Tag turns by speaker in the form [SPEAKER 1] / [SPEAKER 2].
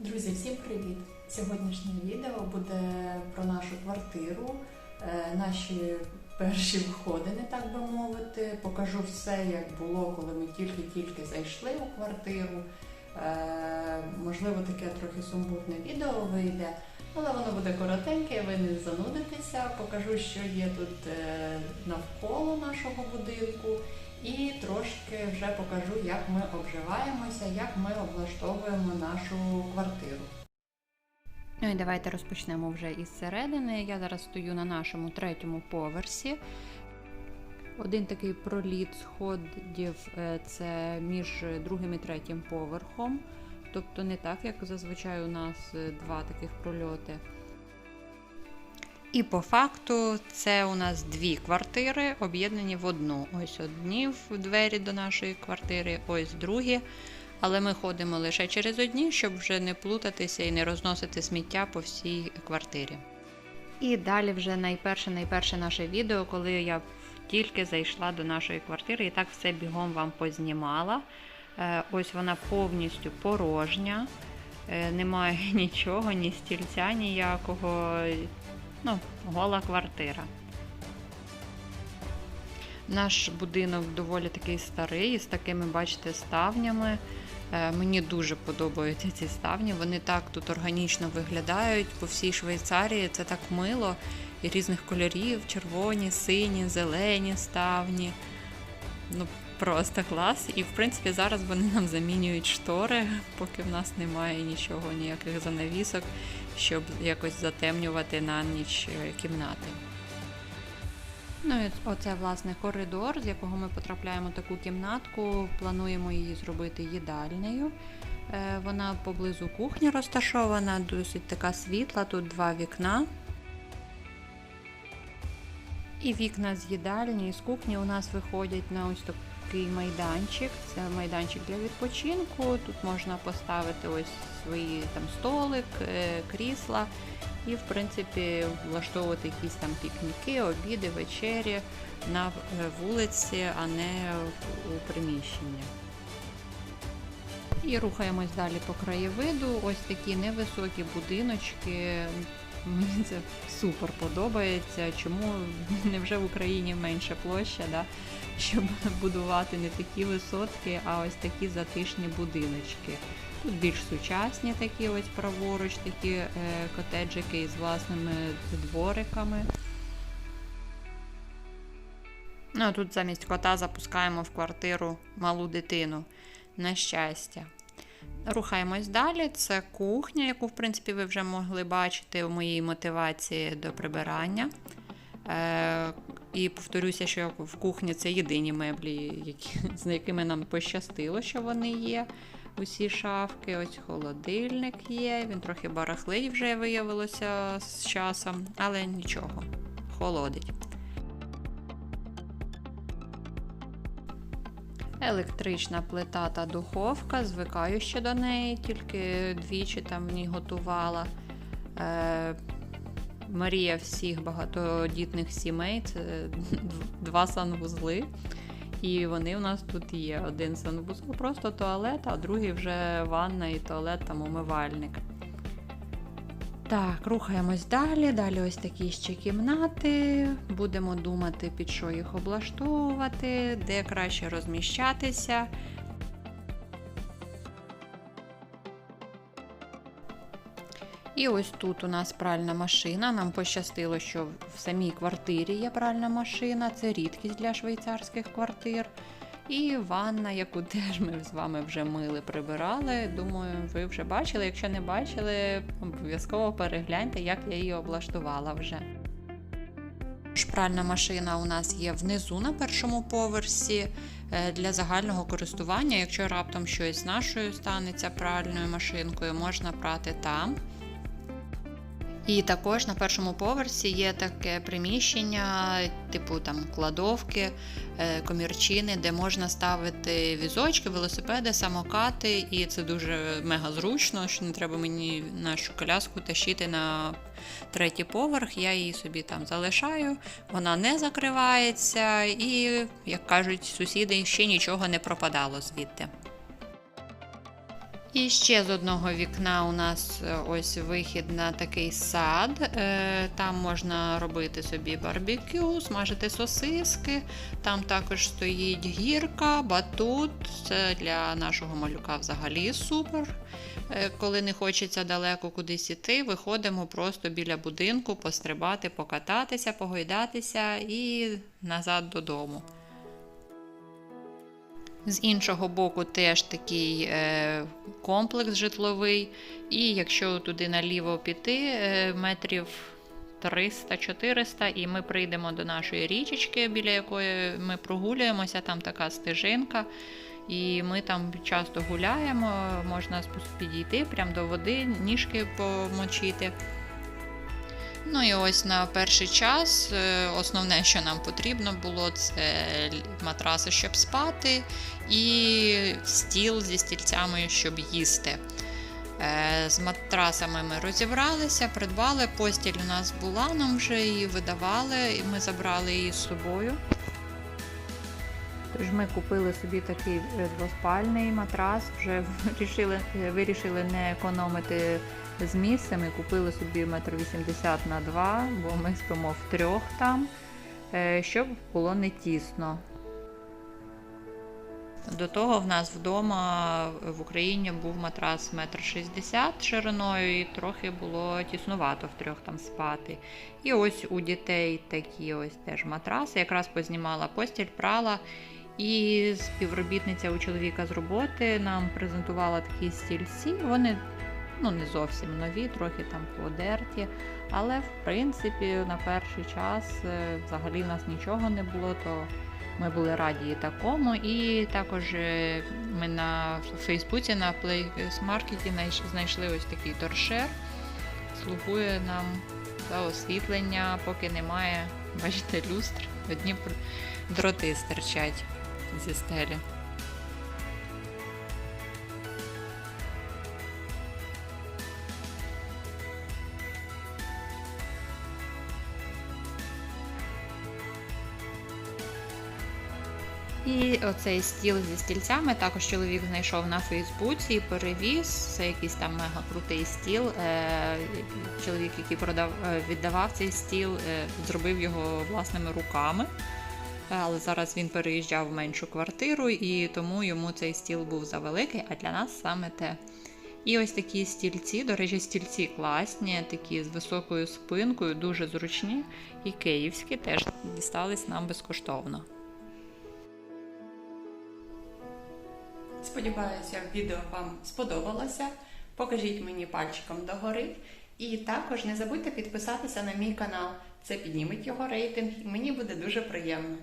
[SPEAKER 1] Друзі, всім привіт! Сьогоднішнє відео буде про нашу квартиру, е, наші перші входини, так би мовити. Покажу все, як було, коли ми тільки-тільки зайшли у квартиру. Е, Можливо, таке трохи сумбутне відео вийде, але воно буде коротеньке, ви не занудитеся. Покажу, що є тут е, навколо нашого будинку. І трошки вже покажу, як ми обживаємося, як ми облаштовуємо нашу квартиру.
[SPEAKER 2] Ну і давайте розпочнемо вже із середини. Я зараз стою на нашому третьому поверсі. Один такий проліт сходів е, це між другим і третім поверхом. Тобто не так, як зазвичай у нас е, два таких прольоти. І по факту це у нас дві квартири, об'єднані в одну. Ось одні в двері до нашої квартири, ось другі. Але ми ходимо лише через одні, щоб вже не плутатися і не розносити сміття по всій квартирі. І далі вже найперше найперше наше відео, коли я тільки зайшла до нашої квартири і так все бігом вам познімала. Е, Ось вона повністю порожня, е, немає нічого, ні стільця ніякого. Ну, гола квартира. Наш будинок доволі такий старий, з такими, бачите, ставнями. Е, Мені дуже подобаються ці ставні. Вони так тут органічно виглядають по всій Швейцарії. Це так мило і різних кольорів: червоні, сині, зелені ставні. Ну, просто клас. І в принципі зараз вони нам замінюють штори, поки в нас немає нічого, ніяких занавісок, щоб якось затемнювати на ніч е, кімнати. Ну і оце власне коридор, з якого ми потрапляємо в таку кімнатку. Плануємо її зробити їдальнею. Е, Вона поблизу кухні розташована, досить така світла, тут два вікна. І вікна з їдальні і з кухні у нас виходять на ось такий майданчик. Це майданчик для відпочинку. Тут можна поставити ось свої там столик, е, крісла і, в принципі, влаштовувати якісь там пікніки, обіди, вечері на е, вулиці, а не у приміщенні. І рухаємось далі по краєвиду. Ось такі невисокі будиночки. Мені це супер подобається. Чому невже в Україні менша площа, да? щоб будувати не такі висотки, а ось такі затишні будиночки. Тут більш сучасні такі ось праворуч, такі е, котеджики із власними двориками. Ну, а тут замість кота запускаємо в квартиру малу дитину. На щастя. Рухаємось далі. Це кухня, яку, в принципі, ви вже могли бачити у моїй мотивації до прибирання. Е, і повторюся, що в кухні це єдині меблі, які, з якими нам пощастило, що вони є. Усі шафки, ось холодильник є. Він трохи барахлить вже виявилося з часом, але нічого, холодить. Електрична плита та духовка, звикаю ще до неї, тільки двічі там ній готувала. Е, Марія всіх багатодітних сімей це два санвузли. І вони у нас тут є. Один санвузол, просто туалет, а другий вже ванна і туалет там умивальник. Так, рухаємось далі. Далі ось такі ще кімнати. Будемо думати, під що їх облаштовувати, де краще розміщатися. І ось тут у нас пральна машина. Нам пощастило, що в самій квартирі є пральна машина. Це рідкість для швейцарських квартир. І ванна, яку теж ми з вами вже мили, прибирали. Думаю, ви вже бачили. Якщо не бачили, обов'язково перегляньте, як я її облаштувала вже. Пральна машина у нас є внизу на першому поверсі е, для загального користування. Якщо раптом щось з нашою станеться пральною машинкою, можна прати там. І також на першому поверсі є таке приміщення, типу там кладовки, е, комірчини, де можна ставити візочки, велосипеди, самокати, і це дуже мега зручно, що не треба мені нашу коляску тащити на третій поверх. Я її собі там залишаю, вона не закривається, і, як кажуть сусіди, ще нічого не пропадало звідти. І ще з одного вікна у нас е, ось вихід на такий сад. Е, Там можна робити собі барбекю, смажити сосиски. Там також стоїть гірка, батут. Це для нашого малюка взагалі супер. Е, Коли не хочеться далеко кудись іти, виходимо просто біля будинку, пострибати, покататися, погойдатися і назад додому. З іншого боку, теж такий е, комплекс житловий. І якщо туди наліво піти, е, метрів 300-400, і ми прийдемо до нашої річечки, біля якої ми прогулюємося, там така стежинка. І ми там часто гуляємо, можна підійти прямо до води, ніжки помочити. Ну і ось на перший час е, основне, що нам потрібно було, це матраси, щоб спати, і стіл зі стільцями, щоб їсти. Е, З матрасами ми розібралися, придбали. Постіль у нас була, нам вже її видавали, і ми забрали її з собою. Тож ми купили собі такий е, двоспальний матрас, вже вирішили, вирішили не економити з місцем і купили собі метр вісімдесят на 2, бо ми спимо в трьох там, е, щоб було не тісно. До того в нас вдома в Україні був матрас метр шістдесят шириною, і трохи було тіснувато в трьох там спати. І ось у дітей такі ось теж матраси. Якраз познімала постіль, прала. І співробітниця у чоловіка з роботи нам презентувала такі стільці. Вони ну, не зовсім нові, трохи там подерті. Але в принципі на перший час е, взагалі в нас нічого не було, то ми були раді і такому. І також е, ми на Фейсбуці на Market знайшли ось такий торшер. Слугує нам за освітлення, поки немає, бачите, люстр, одні дроти стирчать зі стелі. І оцей стіл зі стільцями також чоловік знайшов на Фейсбуці і перевіз. Це якийсь там мега крутий стіл. Е, Чоловік, який продав, е, віддавав цей стіл, е, зробив його власними руками. Але зараз він переїжджав в меншу квартиру, і тому йому цей стіл був завеликий, а для нас саме те. І ось такі стільці, до речі, стільці класні, такі з високою спинкою, дуже зручні. І київські теж дістались нам безкоштовно.
[SPEAKER 1] Сподіваюся, відео вам сподобалося. Покажіть мені пальчиком догори. І також не забудьте підписатися на мій канал. Це підніметь його рейтинг і мені буде дуже приємно.